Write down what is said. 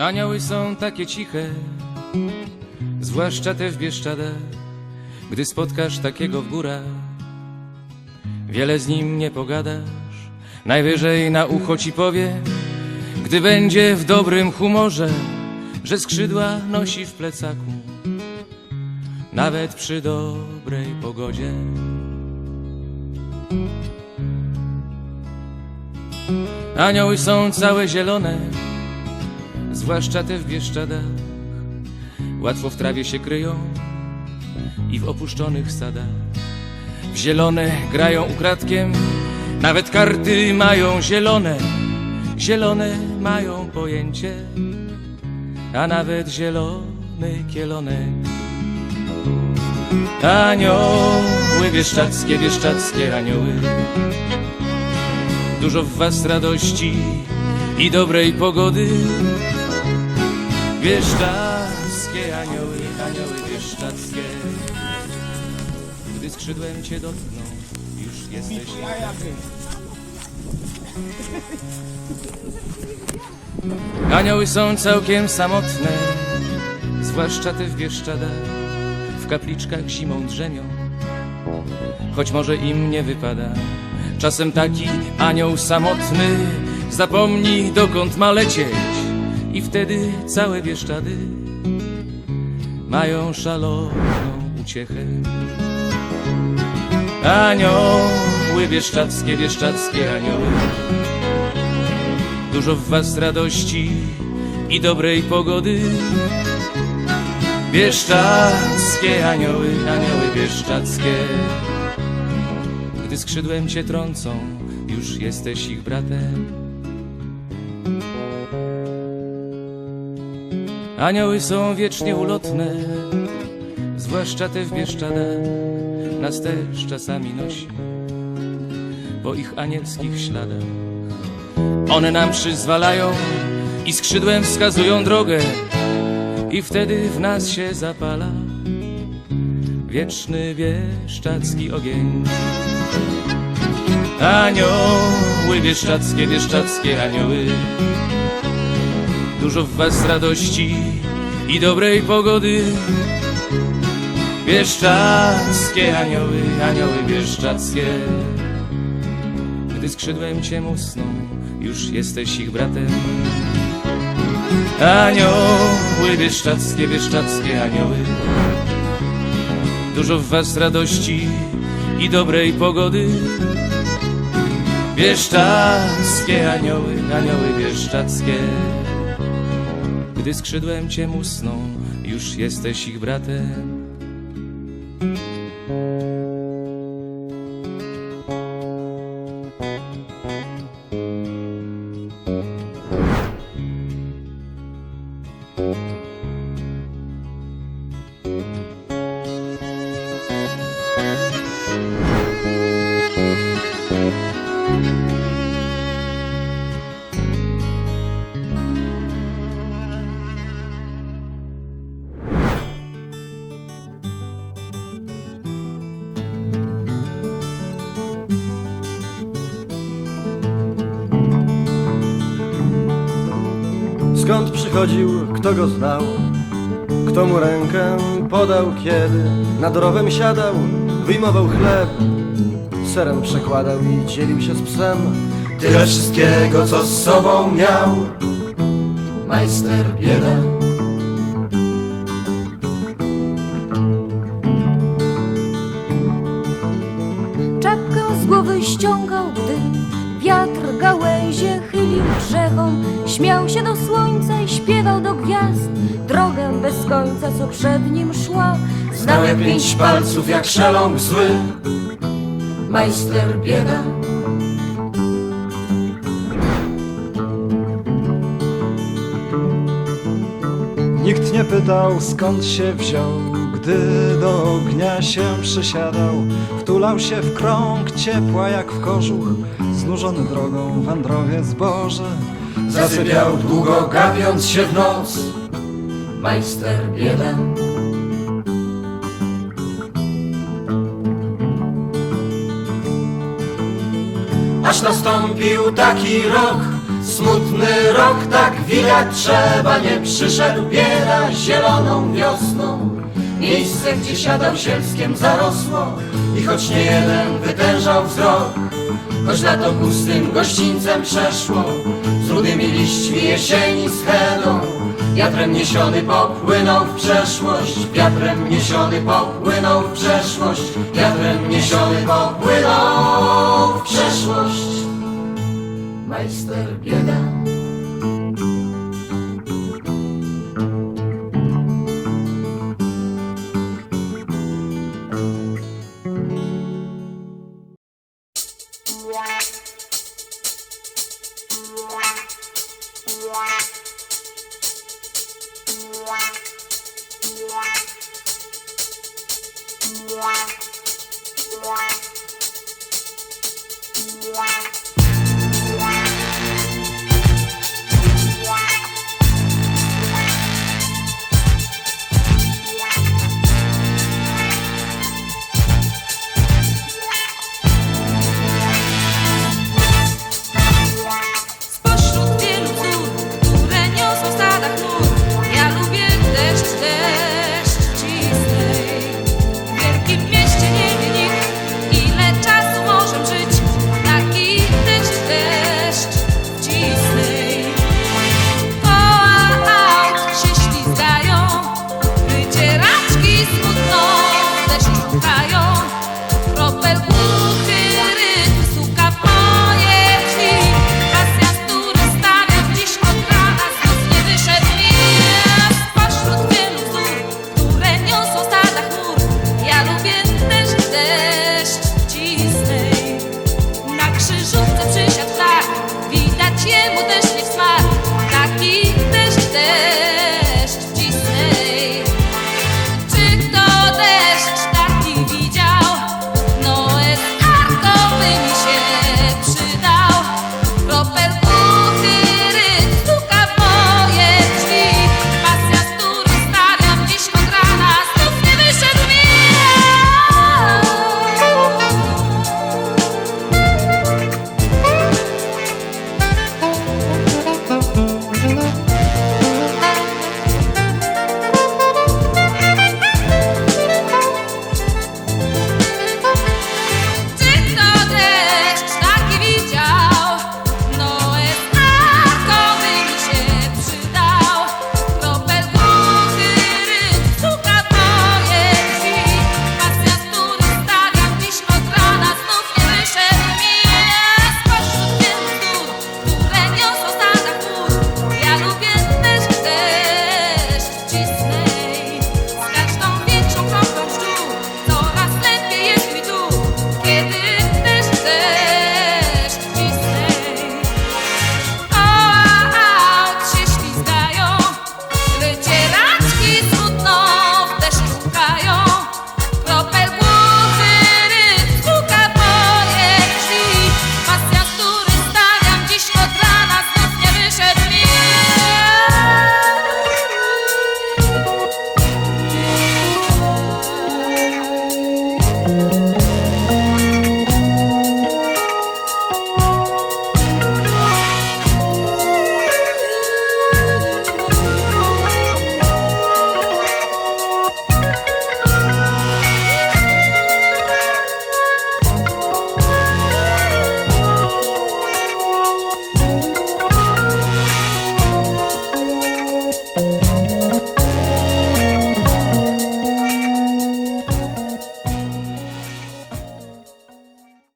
Anioły są takie ciche, zwłaszcza te w Bieszczadach, gdy spotkasz takiego w górach. Wiele z nim nie pogadasz, najwyżej na ucho ci powie, gdy będzie w dobrym humorze, że skrzydła nosi w plecaku, nawet przy dobrej pogodzie. Anioły są całe zielone, zwłaszcza te w Bieszczadach. Łatwo w trawie się kryją i w opuszczonych sadach. W zielone grają ukradkiem, nawet karty mają zielone. Zielone mają pojęcie, a nawet zielony kielonek. Anioły bieszczackie, bieszczackie anioły. Dużo w was radości i dobrej pogody. Bieszczackie anioły, anioły bieszczackie. Gdy skrzydłem cię dotkną, już jesteś. Anioły są całkiem samotne, zwłaszcza te w Bieszczadach. W kapliczkach zimą drzemią, choć może im nie wypada. Czasem taki anioł samotny zapomni dokąd ma lecieć i wtedy całe Bieszczady mają szaloną uciechę. Anioły bieszczackie, bieszczackie anioły. Dużo w was radości i dobrej pogody. Bieszczackie anioły, anioły bieszczackie. Gdy skrzydłem cię trącą, już jesteś ich bratem Anioły są wiecznie ulotne, zwłaszcza te w Bieszczadach Nas też czasami nosi po ich anielskich śladach one nam przyzwalają i skrzydłem wskazują drogę I wtedy w nas się zapala Wieczny bieszczacki ogień. Anioły bieszczackie, bieszczackie anioły Dużo w was radości i dobrej pogody Bieszczackie anioły, anioły bieszczackie Gdy skrzydłem cię musną, już jesteś ich bratem. Anioły bieszczackie, bieszczackie anioły. Dużo w was radości i dobrej pogody. Bieszczackie anioły, anioły bieszczackie. Gdy skrzydłem cię musną, już jesteś ich bratem. Przychodził, kto go znał? Kto mu rękę podał, kiedy nad rowem siadał, wyjmował chleb, serem przekładał i dzielił się z psem. Tyle wszystkiego, co z sobą miał, majster bieda. Czapkę z głowy ściągał, gdy wiatr gałęzie chylił drzewom. Śmiał się do słońca i śpiewał do gwiazd drogę bez końca, co przed nim szła. Znał jak pięć palców, jak szeląg zły, majster bieda. Nikt nie pytał skąd się wziął, gdy do ognia się przysiadał. Wtulał się w krąg ciepła jak w kożuch, znużony drogą wędrowiec Boży. Zasypiał długo, gapiąc się w noc, majster bieda. Aż nastąpił taki rok, Smutny rok, tak widać trzeba, nie przyszedł bieda zieloną wiosną. Miejsce, gdzie siadał sielskiem zarosło i choć nie jeden wytężał wzrok, choć lato pustym gościńcem przeszło, z rudymi liśćmi jesieni z hedą, wiatrem niesiony popłynął w przeszłość, wiatrem niesiony popłynął w przeszłość, wiatrem niesiony popłynął w przeszłość. Majster bieda.